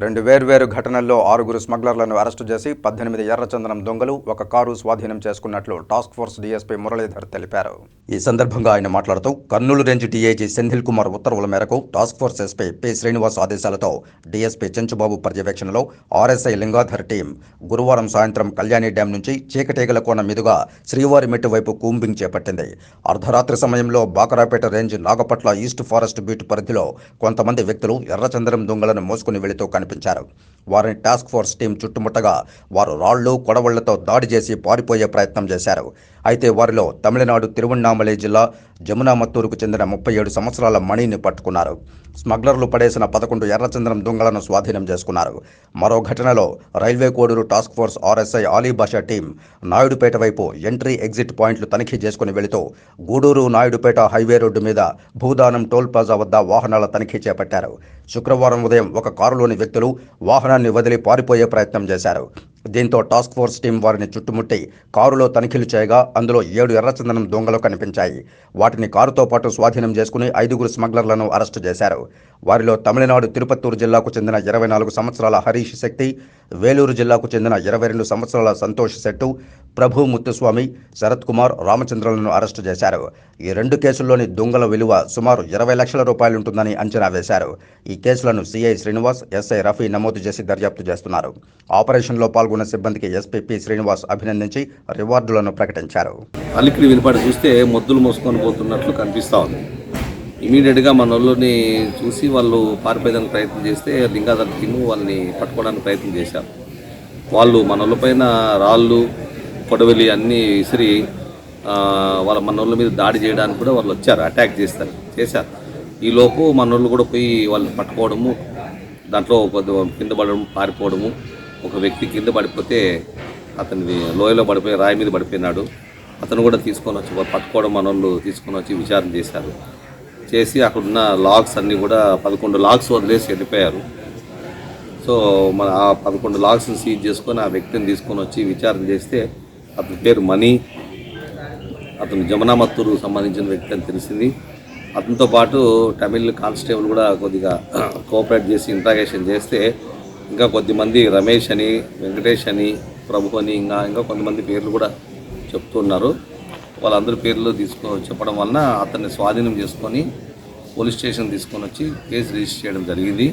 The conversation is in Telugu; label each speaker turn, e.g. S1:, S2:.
S1: రెండు వేర్వేరు ఘటనల్లో ఆరుగురు స్మగ్లర్లను అరెస్టు చేసి పద్దెనిమిది ఎర్రచందనం దొంగలు ఒక కారు స్వాధీనం చేసుకున్నట్లు టాస్క్ ఫోర్స్ డీఎస్పీ మురళీధర్ తెలిపారు. ఈ సందర్భంగా ఆయన మాట్లాడుతూ కర్నూలు రేంజ్ డీఐజీ సెంధిల్ కుమార్ ఉత్తర్వుల మేరకు task force SP P Srinivas ఆదేశాలతో డీఎస్పీ చెంచుబాబు పర్యవేక్షణలో ఆర్ఎస్ఐ లింగాధర్ టీం గురువారం సాయంత్రం కళ్యాణి డ్యాం నుంచి చీకటేగల కోణం మీదుగా శ్రీవారి మెట్టు వైపు కూంబింగ్ చేపట్టింది. అర్ధరాత్రి సమయంలో Bakarapeta range Nagapatla east forest beat పరిధిలో కొంతమంది వ్యక్తులు ఎర్రచందనం దొంగలను మోసుకుని వెళుతూ కనిపించారు వారిని టాస్క్ ఫోర్స్ టీం చుట్టుముట్టగా వారు రాళ్ళు కొడవళ్ళతో దాడి చేసి పారిపోయే ప్రయత్నం చేశారు. అయితే వారిలో తమిళనాడు తిరువణ్ణామలై జిల్లా జమునామత్తూరుకు చెందిన ముప్పై ఏడు సంవత్సరాల మణిని పట్టుకున్నారు. స్మగ్లర్లు పడేసిన పదకొండు ఎర్రచందనం దొంగలను స్వాధీనం చేసుకున్నారు. మరో ఘటనలో railway Koduru task force RSI Alibasha team Naidupeta వైపు ఎంట్రీ ఎగ్జిట్ పాయింట్లు తనిఖీ చేసుకుని వెళుతూ గూడూరు నాయుడుపేట హైవే రోడ్డు మీద భూదానం టోల్ ప్లాజా వద్ద వాహనాల తనిఖీ చేపట్టారు. శుక్రవారం ఉదయం ఒక కారులోని వ్యక్తులు వాహనాన్ని వదిలి పారిపోయే ప్రయత్నం చేశారు. దీంతో టాస్క్ ఫోర్స్ టీం వారిని చుట్టుముట్టి కారులో తనిఖీలు చేయగా అందులో ఏడు ఎర్రచందనం దొంగలు కనిపించాయి. వాటిని కారుతో పాటు స్వాధీనం చేసుకుని ఐదుగురు స్మగ్లర్లను అరెస్టు చేశారు. వారిలో తమిళనాడు తిరుపత్తూరు జిల్లాకు చెందిన ఇరవై నాలుగు సంవత్సరాల హరీష్ శక్తి వేలూరు జిల్లాకు చెందిన ఇరవై రెండు సంవత్సరాల సంతోష్ శెట్టు ప్రభు ముత్తుస్వామి శరత్ కుమార్ రామచంద్రులను అరెస్టు చేశారు. ఈ రెండు కేసుల్లోని దొంగల విలువ సుమారు ఇరవై లక్షల రూపాయలుంటుందని అంచనా వేశారు. ఈ కేసులను సిఐ శ్రీనివాస్ ఎస్ఐ రఫీ నమోదు చేసి దర్యాప్తు చేస్తున్నారు. ఆపరేషన్లో పాల్గొన్న సిబ్బందికి ఎస్పీ పి శ్రీనివాస్ అభినందించి రివార్డులను ప్రకటించారు.
S2: అలికిడి వినపడి చూస్తే మొద్దులు మోసుకొని పోతున్నట్లు కనిపిస్తా ఉంది. ఇమీడియట్గా మన వాళ్ళని చూసి వాళ్ళు పారిపోయేదానికి ప్రయత్నం చేస్తే లింగాధర్ టీము వాళ్ళని పట్టుకోవడానికి ప్రయత్నం చేశారు. వాళ్ళు మన పైన రాళ్ళు కొడవలి అన్నీ విసిరి వాళ్ళ మన వాళ్ళ మీద దాడి చేయడానికి కూడా వాళ్ళు వచ్చారు అటాక్ చేస్తారు చేశారు. ఈలోపు మన వాళ్ళు కూడా పోయి వాళ్ళని పట్టుకోవడము దాంట్లో కింద పడడం పారిపోవడము ఒక వ్యక్తి కింద పడిపోతే అతని లోయలో పడిపోయి రాయి మీద పడిపోయినాడు. అతను కూడా తీసుకొని వచ్చి పట్టుకోవడం మన వాళ్ళు తీసుకొని వచ్చి విచారణ చేశారు. చేసి అక్కడున్న లాగ్స్ అన్నీ కూడా పదకొండు లాగ్స్ వదిలేసి వెళ్ళిపోయారు. సో మన ఆ పదకొండు లాగ్స్ని సీజ్ చేసుకొని ఆ వ్యక్తిని తీసుకొని వచ్చి విచారణ చేస్తే అతని పేరు మనీ అతను జమునామత్తూరు సంబంధించిన వ్యక్తి అని తెలిసింది. అతనితో పాటు తమిళ్ కానిస్టేబుల్ కూడా కొద్దిగా కోఆపరేట్ చేసి ఇంట్రాగేషన్ చేస్తే ఇంకా కొద్దిమంది రమేష్ అని వెంకటేష్ అని ప్రభు అని ఇంకా ఇంకా కొంతమంది పేర్లు కూడా చెప్తున్నారు వాళ్ళందరి పేర్లు తీసుకో చెప్పడం వలన అతన్ని స్వాధీనం చేసుకొని పోలీస్ స్టేషన్ తీసుకొని వచ్చి కేసు రిజిస్టర్ చేయడం జరిగింది.